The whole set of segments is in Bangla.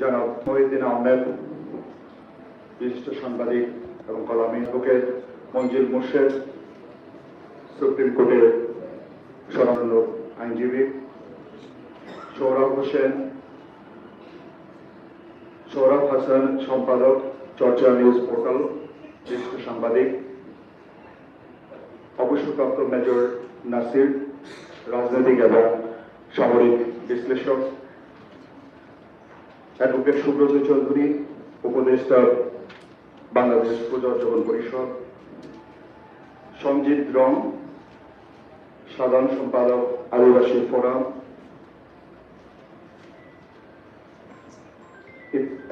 জনাব মহিউদ্দিন আহমেদ, বিশিষ্ট সাংবাদিক এবং কলামী অ্যাডভোকেট মঞ্জিল মুর্শেদ, সুপ্রিম কোর্টের স্বনামধন্য আইনজীবী সৌরভ হোসেন সৌরভ হাসান, সম্পাদক চর্চা নিউজ পোর্টাল, বিশিষ্ট সাংবাদিক, অবসরপ্রাপ্ত মেজর নাসির, রাজনৈতিক এবং সামরিক বিশ্লেষক। অ্যাডভোকেট সুব্রত চৌধুরী, উপদেষ্টা বাংলাদেশ প্রজাজীবন পরিষদ, সঞ্জিত রং, সাধারণ সম্পাদক আদিবাসী ফোরাম,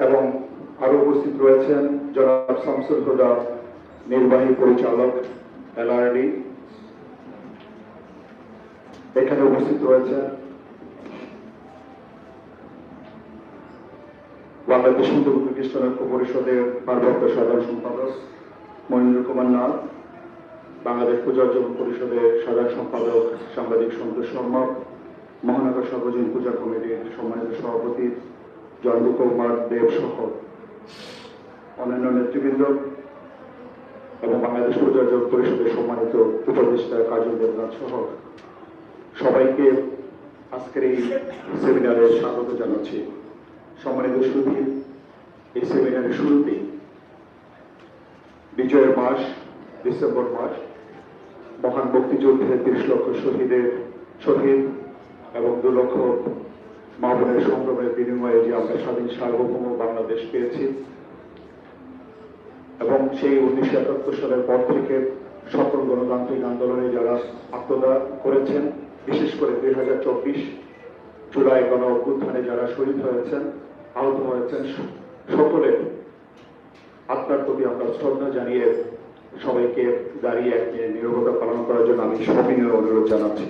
এবং আরও উপস্থিত রয়েছেন জনাব শামসুল হুদা, নির্বাহী পরিচালক এলআরডি। এখানে উপস্থিত রয়েছেন বাংলাদেশ হিন্দু খ্রিস্টান ঐক্য পরিষদের ভারপ্রাপ্ত সাধারণ সম্পাদক মহেন্দ্র কুমার নাথ, বাংলাদেশ পূজা অর্জন পরিষদের সাধারণ সম্পাদক সাংবাদিক সন্তোষ শর্মা, মহানগর সর্বজনীন পূজা কমিটির সম্মানিত সভাপতি জয়ন্ত কুমার দেব সহ অন্যান্য নেতৃবৃন্দ এবং বাংলাদেশ পূজা অর্জন পরিষদের সম্মানিত উপদেষ্টা কাজল দেবনাথ সহ সবাইকে আজকের এই সেমিনারে স্বাগত জানাচ্ছি। সম্মানিত সুধীর এই সেমিনারের শুরুতেই বিজয়ের মাস, ডিসেম্বর মাস, মহান মুক্তিযুদ্ধে তিরিশ লক্ষ শহীদের শহীদ এবং দু লক্ষ মা বোনের সংগ্রামের বিনিময়ে যে আমরা স্বাধীন সার্বভৌম বাংলাদেশ পেয়েছি এবং সেই উনিশশো একাত্তর সালের পর থেকে সকল গণতান্ত্রিক আন্দোলনে যারা আত্মদান করেছেন, বিশেষ করে দুই হাজার চব্বিশ জুলাই গণ অভ্যুত্থানে যারা শহীদ হয়েছেন আহত হয়েছেন সকলের আত্মার প্রতি আমরা শ্রদ্ধা জানিয়ে সবাইকে দাঁড়িয়ে নিরবতা পালন করার জন্য আমি সবিনয় অনুরোধ জানাচ্ছি।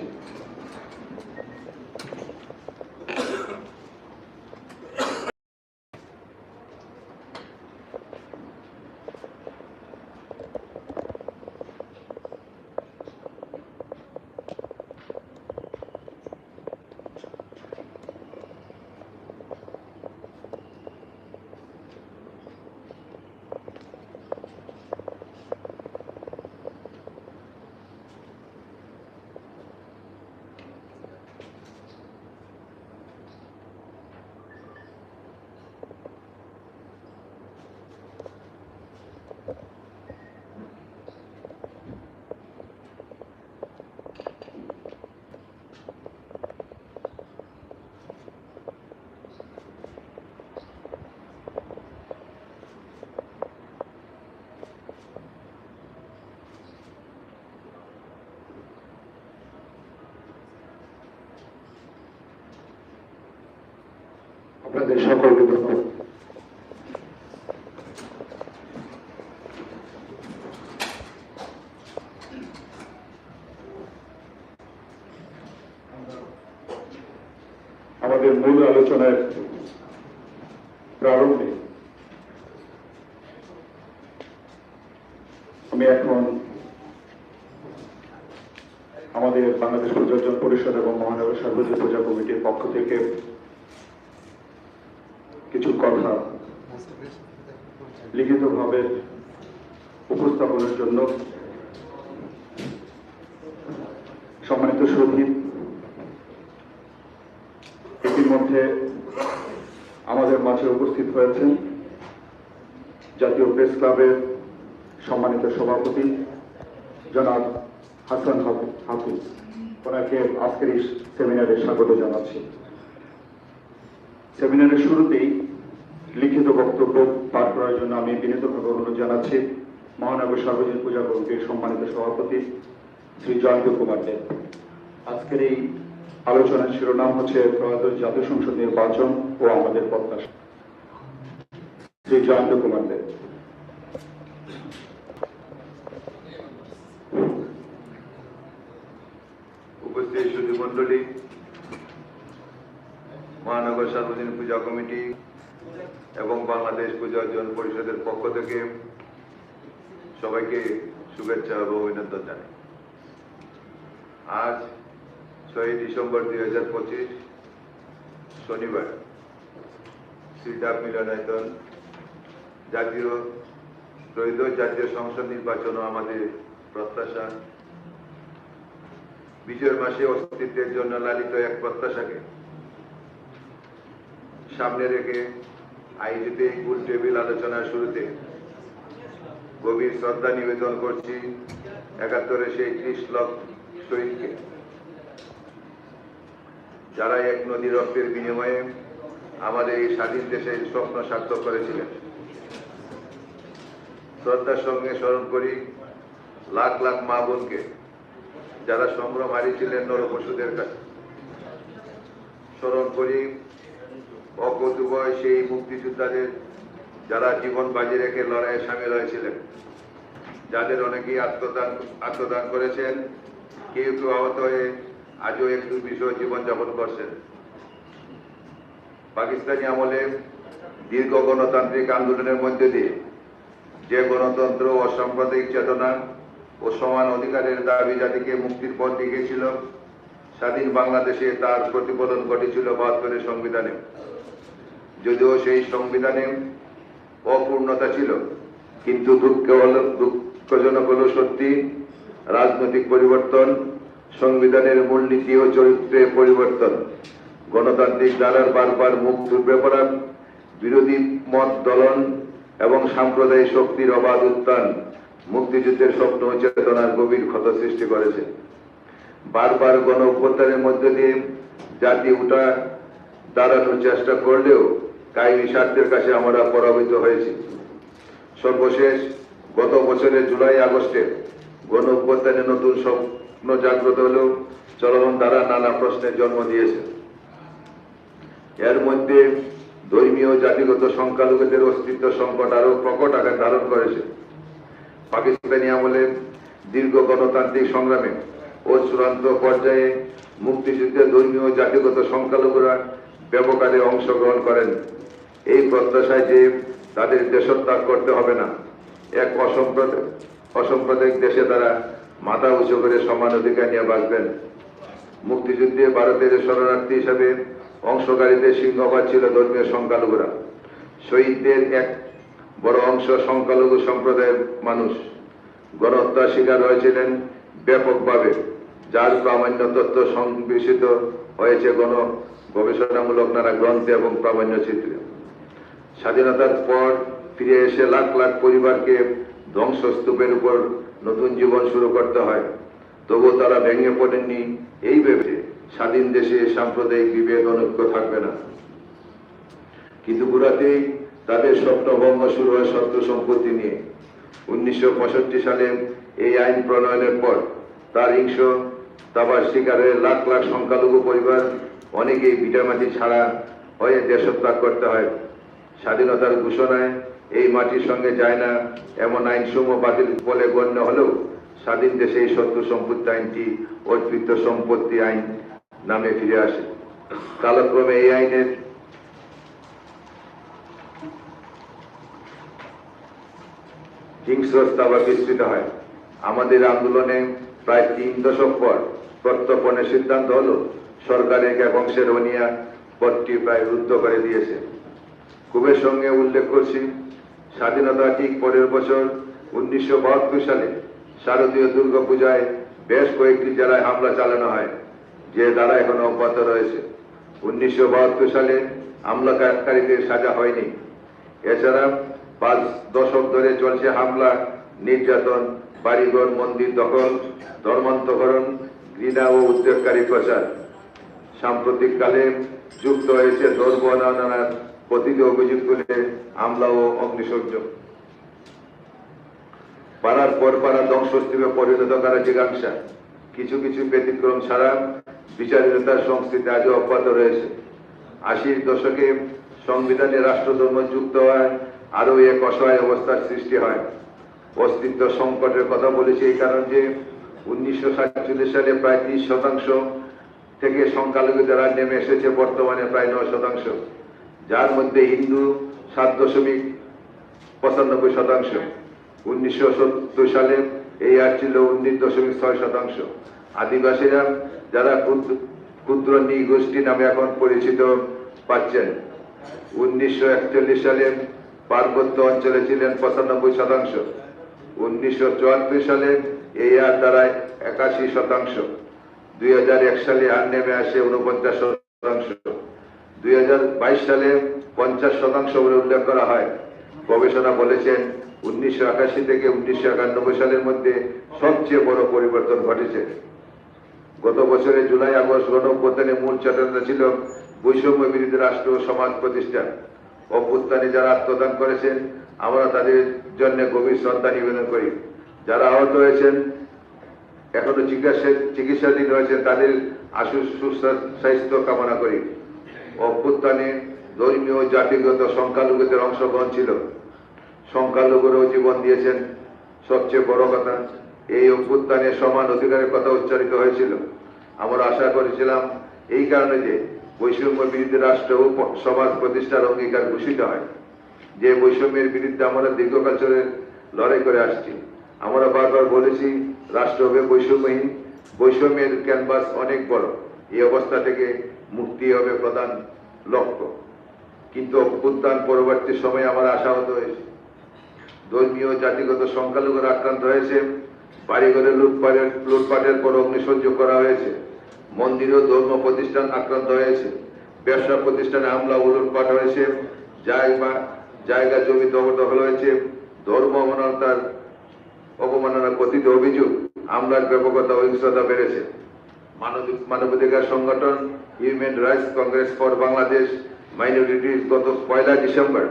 আপনাদের সকলকে ধন্যবাদ। আমাদের মূল আলোচনার প্রারম্ভে আমি এখন আমাদের বাংলাদেশ প্রযোজন পরিষদ এবং মহানগর সার্বজনীন পূজা কমিটির পক্ষ থেকে কিছু কথা লিখিতভাবে উপস্থাপনের জন্য সম্মানিত শহীদ ইতিমধ্যে আমাদের মাঝে উপস্থিত হয়েছেন জাতীয় প্রেস ক্লাবের সম্মানিত সভাপতি জনাব হাসান হাফি- হাফিজ ওনাকে আজকের এই সেমিনারে স্বাগত জানাচ্ছি। সেমিনারের শুরুতেই লিখিত বক্তব্য পাঠ করার জন্য আমি বিনীতভাবে অনুরোধ জানাচ্ছি মহানগর সার্বজনীন পূজা কমিটির সম্মানিত সভাপতি শ্রী জয়ন্ত কুমার দেব আজকের এই আলোচনার শিরোনাম হচ্ছে ত্রয়োদশ জাতীয় সংসদ নির্বাচন ও আমাদের প্রত্যাশা। শ্রী জয়ন্ত কুমার দেব উপস্থিত মন্ডলী মহানগর সার্বজনীন পূজা কমিটি এবং বাংলাদেশ পূজা অর্জন পরিষদের পক্ষ থেকে সবাইকে শুভেচ্ছা ও অভিনন্দন জানাই। আজ ছয় ডিসেম্বর দুই হাজার পঁচিশ, শনিবার শ্রীডাব মিলনায়তন জাতীয় ত্রয়োদশ জাতীয় সংসদ নির্বাচনও আমাদের প্রত্যাশা। বিজয়ের মাসে অস্তিত্বের জন্য লালিত এক প্রত্যাশাকে সামনে রেখে আয়োজিত এই গোল টেবিল আলোচনার শুরুতে গভীর শ্রদ্ধা নিবেদন করছি একাত্তরে সেই ত্রিশ লক্ষ শহীদকে। যারা এক নদী রক্তের বিনিময়ে আমাদের এই স্বাধীন দেশের স্বপ্ন সার্থক করেছিলেন। শ্রদ্ধার সঙ্গে স্মরণ করি লাখ লাখ মা বোনকে যারা সম্ভ্রম হারিয়েছিলেন নরপশুদের কাছে। স্মরণ করি অকৌতুবয় সেই মুক্তিযোদ্ধাদের যারা জীবন বাজি রেখে লড়াইয়ে সামিল হয়েছিলেন, যাদের অনেকেই আত্মদান আত্মদান করেছেন, কেউ কেউ আহত হয়ে আজও একটু বিষয় জীবনযাপন করছেন। পাকিস্তানি আমলে দীর্ঘ গণতান্ত্রিক আন্দোলনের মধ্যে দিয়ে যে গণতন্ত্র ও সাম্প্রদায়িক চেতনা ও সমান অধিকারের দাবি জাতিকে মুক্তির পথ দেখিয়েছিল, স্বাধীন বাংলাদেশে তার প্রতিফলন ঘটেছিল বাহাত্তরের সংবিধানে। যদিও সেই সংবিধানে অপূর্ণতা ছিল, কিন্তু দুঃখ হল, দুঃখজনক হলো সত্যি, রাজনৈতিক পরিবর্তন, সংবিধানের মূলনীতি ও চরিত্রে পরিবর্তন, গণতান্ত্রিক ধারার বারবার মুখ থুবড়ে পড়া বিরোধী মত দলন এবং সাম্প্রদায়িক শক্তির অবাধ উত্থান মুক্তিযুদ্ধের স্বপ্ন চেতনার গভীর ক্ষত সৃষ্টি করেছে। বারবার গণ অভ্যুত্থানের মধ্যে দিয়ে জাতি উঠা, দাঁড়ানোর চেষ্টা করলেও কায়েমি স্বার্থের কাছে আমরা পরাজিত হয়েছি। সর্বশেষ, গত বছরের জুলাই, আগস্টে গণ অভ্যুত্থানে নতুন স্বপ্ন জাগ্রত হলেও চলমান দ্বারা নানা প্রশ্নের জন্ম দিয়েছে। এর মধ্যে ধর্মীয় জাতিগত সংখ্যালঘুদের অস্তিত্ব সংকট আরও প্রকট আকার ধারণ করেছে। পাকিস্তানি আমলে দীর্ঘ গণতান্ত্রিক সংগ্রামে ও চূড়ান্ত পর্যায়ে মুক্তিযুদ্ধে ধর্মীয় জাতিগত সংখ্যালঘুরা ব্যাপকারে অংশগ্রহণ করেন। এই প্রত্যাশায় যে তাদের দেশত্যাগ করতে হবে না। এক অসম্প্রদায়, অসাম্প্রদায়িক দেশে তারা মাথা উঁচু করে সমান অধিকার নিয়ে বাঁচবেন। মুক্তিযুদ্ধে ভারতের শরণার্থী হিসাবে অংশকারীদের সিংহবাদ ছিল ধর্মীয় সংখ্যালঘুরা। শহীদদের এক বড় অংশ সংখ্যালঘু সম্প্রদায়ের মানুষ। গণহত্যার শিকার হয়েছিলেন ব্যাপকভাবে, যার প্রামাণ্য তথ্য সংবেশিত হয়েছে গণ গবেষণামূলক নানা গ্রন্থে এবং প্রামাণ্য চিত্রে স্বাধীনতার পর ফিরে এসে লাখ লাখ পরিবারকে ধ্বংসস্তূপের উপর নতুন জীবন শুরু করতে হয়। তবুও তারা ভেঙে পড়েননি এই ভেবে স্বাধীন দেশে সাম্প্রদায়িক বিভেদ অনৈক্য থাকবে না। কিন্তু গুড়াতেই তাদের স্বপ্ন ভঙ্গ শুরু হয় সত্য সম্পত্তি নিয়ে। উনিশশো পঁয়ষট্টি সালে এই আইন প্রণয়নের পর তার হিংস তাবার শিকারের লাখ লাখ সংখ্যালঘু পরিবার অনেকেই ভিটামাটি ছাড়া হয়ে দেশত্যাগ করতে হয়। স্বাধীনতার ঘোষণায় এই মাটির সঙ্গে যায় না এমন আইন সমূহ বাতিল বলে গণ্য হলেও স্বাধীন দেশে এই সত্য সম্পত্তি আইনটি অর্পিত সম্পত্তি আইন নামে ফিরে আসে। কালক্রমে এই আইনের হিংস্রতা বা বিস্তৃত হয়। আমাদের আন্দোলনে প্রায় তিন দশক পর প্রত্যর্পণের সিদ্ধান্ত হলো সরকারের এক অংশের অনিয়া পদটি প্রায় রুদ্ধ করে দিয়েছে। খুবের সঙ্গে উল্লেখ করছি, স্বাধীনতা ঠিক পরের বছর উনিশশো সালে শারদীয় দুর্গাপূজায় বেশ কয়েকটি জেলায় হামলা চালানো হয়, যে দ্বারা এখনও অব্যাহত রয়েছে। উনিশশো সালে হামলাকারীদের সাজা হয়নি। এছাড়া পাঁচ দশক ধরে চলছে হামলা, নির্যাতন, বাড়িঘর, মন্দির দখল ধর্মান্তকরণ ঘৃণা ও উদ্যোগকারী প্রচার। সাম্প্রতিককালে যুক্ত হয়েছে ধর্ম নানার অভিযোগ তুলে হামলা ও অগ্নিসংযোগ। পাড়ার পর পাড়া ধ্বংসস্তূপে পরিণত করা জিজ্ঞাসা কিছু কিছু ব্যতিক্রম ছাড়া বিচারিতার সংস্কৃতি আজও অব্যাহত রয়েছে। আশির দশকে সংবিধানে রাষ্ট্রধর্ম যুক্ত হয় আরও এক অসহায় অবস্থার সৃষ্টি হয়। অস্তিত্ব সংকটের কথা বলেছি এই কারণ যে উনিশশো সাতচল্লিশ সালে প্রায় ত্রিশ শতাংশ থেকে সংখ্যালঘু যারা নেমে এসেছে, বর্তমানে প্রায় নয় শতাংশ। যার মধ্যে হিন্দু সাত দশমিক পঁচানব্বই শতাংশ। উনিশশো সত্তর সালে এই আর ছিল উনিশ দশমিক ছয় শতাংশ। আদিবাসীরা যারা ক্ষুদ্র নৃগোষ্ঠী নামে এখন পরিচিত পাচ্ছেন। উনিশশো একচল্লিশ সালে পার্বত্য অঞ্চলে ছিলেন পঁচানব্বই শতাংশ। উনিশশো চুয়াত্তর সালে এই আর দাঁড়ায় একাশি শতাংশ। দুই হাজার এক সালে আর নেমে আসে উনপঞ্চাশ শতাংশ। দুই হাজার বাইশ সালে পঞ্চাশ শতাংশ বলে উল্লেখ করা হয়। গবেষণা বলেছেন, উনিশশো একাশি থেকে উনিশশো একানব্বই সালের মধ্যে সবচেয়ে বড় পরিবর্তন ঘটেছে। গত বছরের জুলাই, আগস্ট, গণঅভ্যুত্থানের মূল চেতনা ছিল বৈষম্য বিরোধী রাষ্ট্র সমাজ প্রতিষ্ঠান অভ্যুত্থানে যারা আত্মদান করেছেন, আমরা তাদের জন্য গভীর শ্রদ্ধা নিবেদন করি। যারা আহত হয়েছেন, এখনও চিকিৎসা চিকিৎসাধীন রয়েছেন, তাদের আশু সুস্বাস্থ্য কামনা করি। অভ্যুত্থানে ধর্মীয় জাতিগত সংখ্যালঘুদের অংশগ্রহণ ছিল। সংখ্যালঘুরাও জীবন দিয়েছেন। সবচেয়ে বড় কথা, এই অভ্যুত্থানে সমান অধিকারের কথা উচ্চারিত হয়েছিল। আমরা আশা করেছিলাম এই কারণে যে বৈষম্য বিরুদ্ধে রাষ্ট্র ও সমাজ প্রতিষ্ঠার অঙ্গীকার ঘোষিত হয়। যে বৈষম্যের বিরুদ্ধে আমরা দীর্ঘকাল ধরে লড়াই করে আসছি, আমরা বারবার বলেছি, রাষ্ট্র হবে বৈষম্যহীন। বৈষম্যের ক্যানভাস অনেক বড়। এই অবস্থা থেকে মুক্তি হবে প্রধান লক্ষ্য। কিন্তু অভ্যুত্থান পরবর্তী সময়ে আমরা আশাহত হয়েছে। ধর্মীয় জাতিগত সংখ্যালঘুরা আক্রান্ত হয়েছে। বাড়িঘরে লুটপাটের লুটপাটের পর অগ্নিসহ্য করা হয়েছে। মন্দির ও ধর্ম প্রতিষ্ঠান আক্রান্ত হয়েছে। ব্যবসা প্রতিষ্ঠানে হামলা ও লুটপাট হয়েছে। জায়গা জায়গা জমি দখল হয়েছে। ধর্ম অবমাননার অবমাননা কথিত অভিযোগ, হামলার ব্যাপকতা ও হিংসতা বেড়েছে। মানবিক মানবাধিকার সংগঠন, human rights congress for Bangladesh minorities গত পয়লা ডিসেম্বর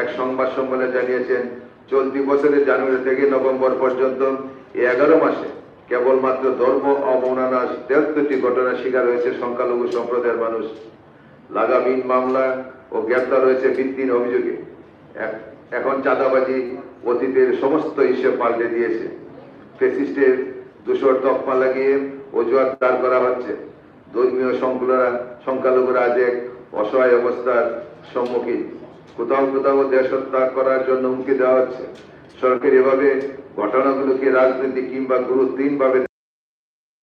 এক সংবাদ সম্মেলনে জানিয়েছেন, চলতি বছরের জানুয়ারি থেকে নভেম্বর পর্যন্ত এগারো মাসে কেবলমাত্র ধর্ম অবমাননার তেহত্তরটি ঘটনার শিকার হয়েছে সংখ্যালঘু সম্প্রদায়ের মানুষ। লাগামহীন মামলা ও গ্রেপ্তার হয়েছে ভিত্তিহীন অভিযোগে। এখন চাঁদাবাজি অতীতের সমস্ত হিসেব পাল্টে দিয়েছে। ফেসিস্টের দূষর তকমা লাগিয়ে অজুহাত দাঁড় করা হচ্ছে। ধর্মীয় সংকুলরা, সংখ্যালঘুরা আজ এক অসহায় অবস্থার সম্মুখীন, কোথাও কোথাও দেশ হত্যা করার জন্য হুমকি দেওয়া হচ্ছে। সরকার এভাবে ঘটনাগুলোকে রাজনীতি কিংবা গুরুত্বহীনভাবে